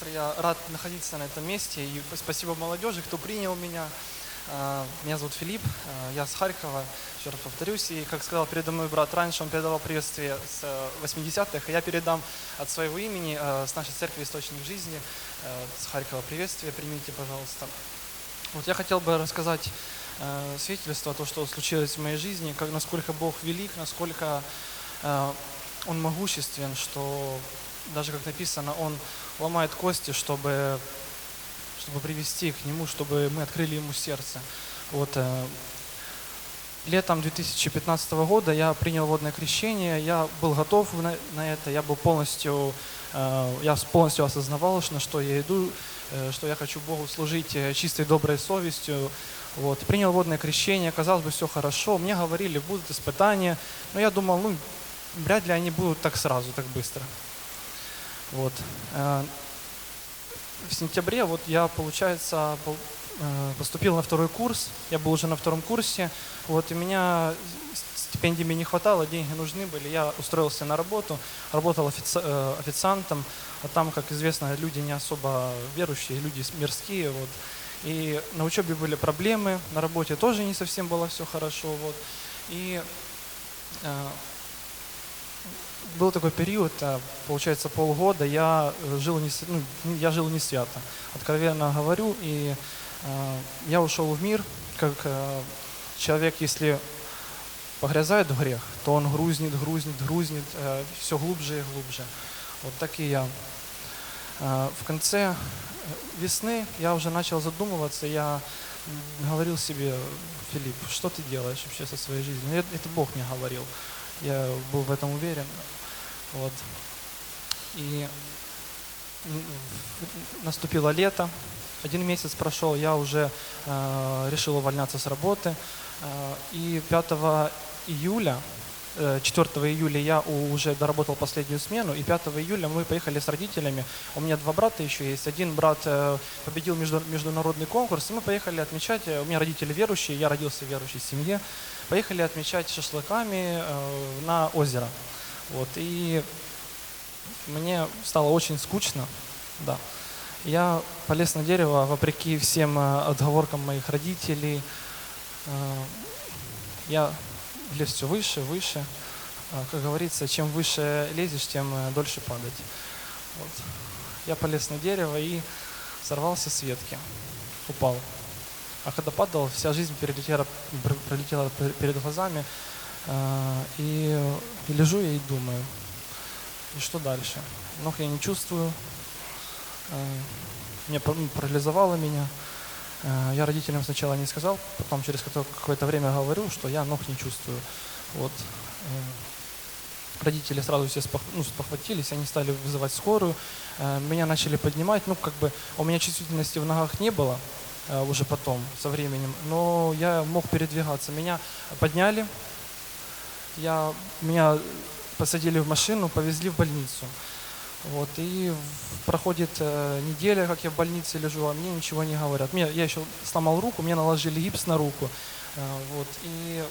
сестры, я рад находиться на этом месте. И спасибо молодежи, кто принял меня. А, Меня зовут Филипп, а, я с Харькова, еще раз повторюсь. И, как сказал передо мной брат раньше, он передавал приветствие с э, 80-х, и я передам от своего имени, э, с нашей церкви «Источник жизни», э, с Харькова приветствие, примите, пожалуйста. Вот я хотел бы рассказать э, свидетельство, то, что случилось в моей жизни, как, насколько Бог велик, насколько э, Он могуществен, что даже как написано, Он ломает кости, чтобы, чтобы привести к Нему, чтобы мы открыли Ему сердце. Вот, э, летом 2015 года я принял водное крещение, я был готов на, на это, я был полностью, э, я полностью осознавал, на что я иду, э, что я хочу Богу служить э, чистой, доброй совестью. Вот. Принял водное крещение, казалось бы, все хорошо. Мне говорили, будут испытания, но я думал, ну, вряд ли они будут так сразу, так быстро. Вот. Э, В сентябре вот я, получается, пол- э, поступил на второй курс. Я был уже на втором курсе. Вот, и меня стипендии мне не хватало, деньги нужны были. Я устроился на работу, работал офици- э, официантом. А там, как известно, люди не особо верующие, люди мирские. Вот. И на учебе были проблемы, на работе тоже не совсем было все хорошо. Вот. И был такой период, э, получается, полгода, я э, жил не, ну, я жил не свято, откровенно говорю, и э, я ушел в мир, как э, человек, если погрязает в грех, то он грузнет, грузнет, грузнет, все глубже и глубже. Вот так и я. Э, в конце э, весны я уже начал задумываться, я говорил себе, Филипп, что ты делаешь вообще со своей жизнью? Ну, это Бог мне говорил, я был в этом уверен. Вот. И наступило лето, один месяц прошел, я уже э, решил увольняться с работы. Э, и 5 июля, э, 4 июля я у- уже доработал последнюю смену, и 5 июля мы поехали с родителями. У меня два брата еще есть. Один брат э, победил между- международный конкурс, и мы поехали отмечать, э, у меня родители верующие, я родился в верующей семье, поехали отмечать шашлыками э, на озеро. Вот, и мне стало очень скучно, да. Я полез на дерево, вопреки всем э, отговоркам моих родителей. Э, Я лез все выше, выше. Как говорится, чем выше лезешь, тем дольше падать. Вот. Я полез на дерево и сорвался с ветки. Упал. А когда падал, вся жизнь перелетела, пр- пролетела пер- перед глазами. Э, И, и лежу я и думаю, и что дальше? Ног я не чувствую, Э, мне ну, парализовало меня. Э, Я родителям сначала не сказал, потом через какое- какое-то время говорю, что я ног не чувствую. Вот. Родители сразу все спох- ну, спохватились, они стали вызывать скорую. Меня начали поднимать, ну как бы у меня чувствительности в ногах не было уже потом, со временем, но я мог передвигаться. Меня подняли, я, меня посадили в машину, повезли в больницу. Вот, и проходит э, неделя, как я в больнице лежу, а мне ничего не говорят. Мне, я еще сломал руку, мне наложили гипс на руку. Э, вот, и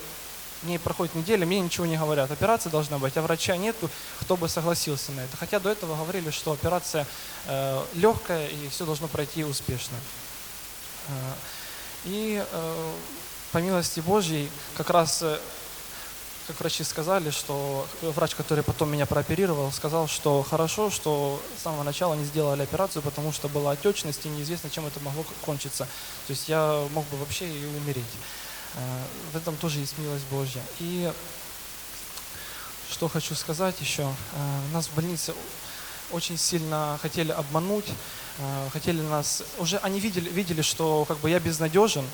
мне проходит неделя, мне ничего не говорят. Операция должна быть, а врача нету, кто бы согласился на это. Хотя до этого говорили, что операция э, легкая и все должно пройти успешно. Э, и э, по милости Божьей, как раз э, как врачи сказали, что врач, который потом меня прооперировал, сказал, что хорошо, что с самого начала не сделали операцию, потому что была отечность и неизвестно, чем это могло кончиться. То есть я мог бы вообще и умереть. В этом тоже есть милость Божья. И что хочу сказать еще. Нас в больнице очень сильно хотели обмануть, хотели нас... Уже они видели, видели, что как бы я безнадежен,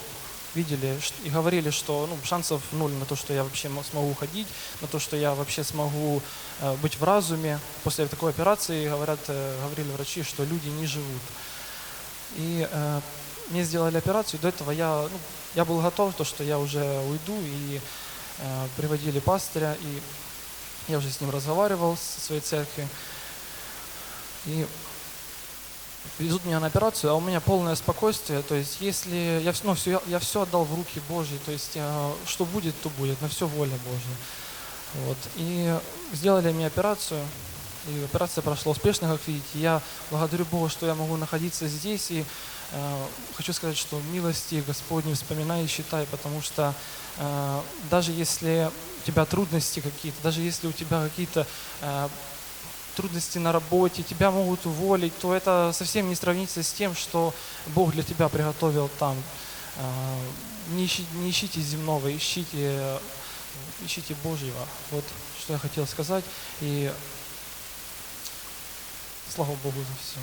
видели и говорили, что ну, шансов ноль на то, что я вообще мо- смогу ходить, на то, что я вообще смогу э, быть в разуме. После такой операции говорят, э, говорили врачи, что люди не живут. И э, мне сделали операцию, до этого я, ну, я был готов, то, что я уже уйду, и э, приводили пастыря, и я уже с ним разговаривал со своей церкви. И везут меня на операцию, а у меня полное спокойствие. То есть, если я, ну, все, я, все отдал в руки Божьи, то есть, э, что будет, то будет, на все воля Божья. Вот. И сделали мне операцию. и операция прошла успешно, как видите. Я благодарю Бога, что я могу находиться здесь, и э, хочу сказать, что милости Господни вспоминай и считай, потому что э, даже если у тебя трудности какие-то, даже если у тебя какие-то э, трудности на работе, тебя могут уволить, то это совсем не сравнится с тем, что Бог для тебя приготовил там. Э, Не ищите, не ищите земного, ищите, э, ищите Божьего. Вот что я хотел сказать. И слава Богу за все.